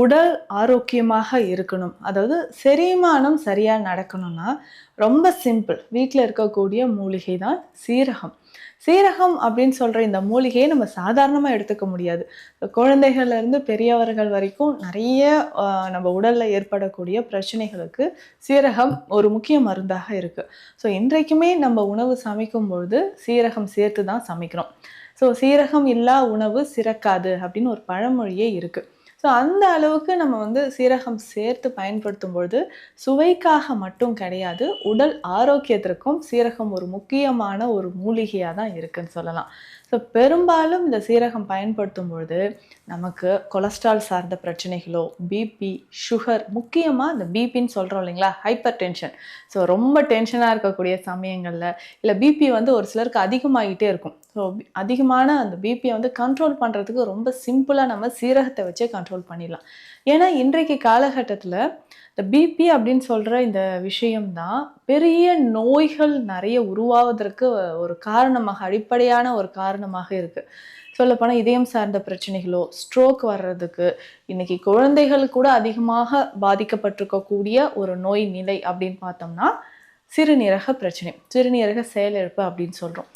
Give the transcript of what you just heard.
உடல் ஆரோக்கியமாக இருக்கணும். அதாவது செரிமானம் சரியாக நடக்கணும்னா ரொம்ப சிம்பிள். வீட்டில் இருக்கக்கூடிய மூலிகை தான் சீரகம். சீரகம் அப்படின்னு சொல்கிற இந்த மூலிகையை நம்ம சாதாரணமாக எடுத்துக்க முடியாது. குழந்தைகள்லேருந்து பெரியவர்கள் வரைக்கும் நிறைய நம்ம உடலில் ஏற்படக்கூடிய பிரச்சனைகளுக்கு சீரகம் ஒரு முக்கிய மருந்தாக இருக்குது ஸோ இன்றைக்குமே நம்ம உணவு சமைக்கும் பொழுது சீரகம் சேர்த்து தான் சமைக்கிறோம். ஸோ சீரகம் இல்லா உணவு சிறக்காது அப்படின்னு ஒரு பழமொழியே இருக்குது ஸோ அந்த அளவுக்கு நம்ம வந்து சீரகம் சேர்த்து பயன்படுத்தும் பொழுது சுவைக்காக மட்டும் கிடையாது உடல் ஆரோக்கியத்திற்கும் சீரகம் ஒரு முக்கியமான ஒரு மூலிகையாக தான் இருக்குன்னு சொல்லலாம். ஸோ பெரும்பாலும் இந்த சீரகம் பயன்படுத்தும் பொழுது நமக்கு கொலஸ்ட்ரால் சார்ந்த பிரச்சனைகளோ பிபி சுகர் முக்கியமாக இந்த பிபின்னு சொல்கிறோம் இல்லைங்களா? ஹைப்பர் டென்ஷன் ஸோ ரொம்ப டென்ஷனாக இருக்கக்கூடிய சமயங்களில் இல்லை பிபி வந்து ஒரு சிலருக்கு அதிகமாகிட்டே இருக்கும். ஸோ அதிகமான அந்த பிபியை வந்து கண்ட்ரோல் பண்ணுறதுக்கு ரொம்ப சிம்பிளாக நம்ம சீரகத்தை வச்சே கண்ட்ரோல் பண்ணிடலாம். ஏன்னா இன்றைக்கு காலகட்டத்தில் இந்த பிபி அப்படின்னு சொல்கிற இந்த விஷயம்தான் பெரிய நோய்கள் நிறைய உருவாவதற்கு ஒரு காரணமாக அடிப்படையான ஒரு காரணமாக இருக்குது சொல்லப்போனால் இதயம் சார்ந்த பிரச்சனைகளோ ஸ்ட்ரோக் வர்றதுக்கு இன்னைக்கு குழந்தைகள் கூட அதிகமாக பாதிக்கப்பட்டிருக்கக்கூடிய ஒரு நோய் நிலை அப்படின்னு பார்த்தோம்னா சிறுநீரக பிரச்சனை சிறுநீரக செயலிழப்பு அப்படின்னு சொல்கிறோம்